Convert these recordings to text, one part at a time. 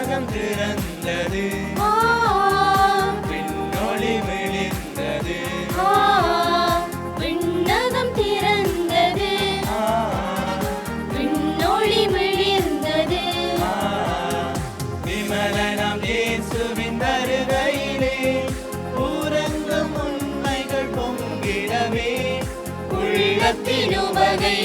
மிளிர்ந்தது ஆ. விண்ணொளி ஆ. விண்ணகம் திறந்தது. விண்ணொளி ஆ. விமலனாம் இயேசுவின் வருகையிலே ஊரங்கும் உண்மைகள் பொங்கிடவே உள்ளத்தின் உவகை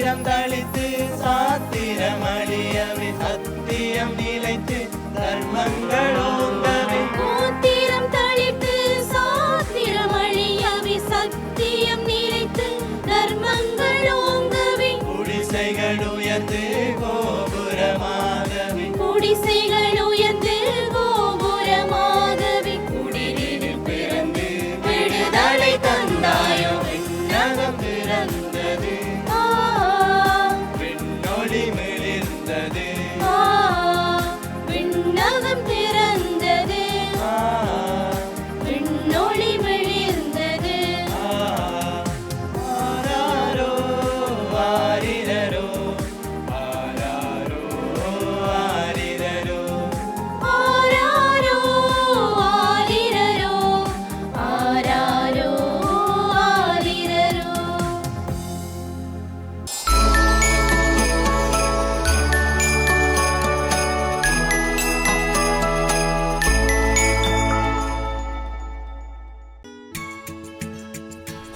சாத்திரம் தளித்து சாத்திரம் அழியவே சத்தியம் நிலைத்து